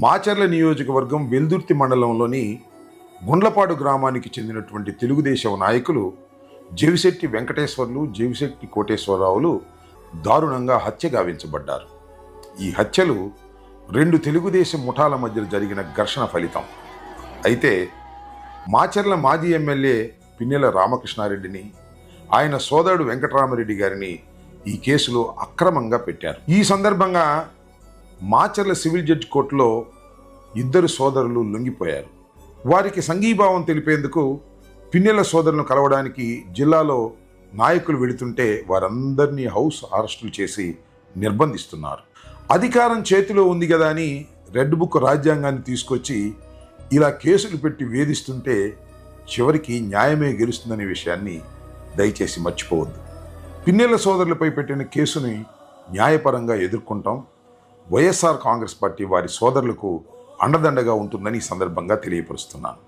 మాచర్ల నియోజకవర్గం వెల్దుర్తి మండలంలోని గుండ్లపాడు గ్రామానికి చెందినటువంటి తెలుగుదేశం నాయకులు జవిశెట్టి వెంకటేశ్వర్లు జవిశెట్టి కోటేశ్వరరావులు దారుణంగా హత్య గావించబడ్డారు. ఈ హత్యలు రెండు తెలుగుదేశం ముఠాల మధ్య జరిగిన ఘర్షణ ఫలితం. అయితే మాచర్ల మాజీ ఎమ్మెల్యే పిన్నెల రామకృష్ణారెడ్డిని ఆయన సోదరుడు వెంకటరామరెడ్డి గారిని ఈ కేసులో అక్రమంగా పెట్టారు. ఈ సందర్భంగా మాచర్ల సివిల్ జడ్జి కోర్టులో ఇద్దరు సోదరులు లొంగిపోయారు. వారికి సంఘీభావం తెలిపేందుకు పిన్నెల సోదరులను కలవడానికి జిల్లాలో నాయకులు వెళుతుంటే వారందరినీ హౌస్ అరెస్టులు చేసి నిర్బంధిస్తున్నారు. అధికారం చేతిలో ఉంది కదా అని రెడ్ బుక్ రాజ్యాంగాన్ని తీసుకొచ్చి ఇలా కేసులు పెట్టి వేధిస్తుంటే చివరికి న్యాయమే గెలుస్తుందనే విషయాన్ని దయచేసి మర్చిపోవద్దు. పిన్నెల సోదరులపై పెట్టిన కేసుని న్యాయపరంగా ఎదుర్కొంటాం. వైఎస్ఆర్ కాంగ్రెస్ పార్టీ వారి సోదరులకు అండదండగా ఉంటుందని ఈ సందర్భంగా తెలియపరుస్తున్నాను.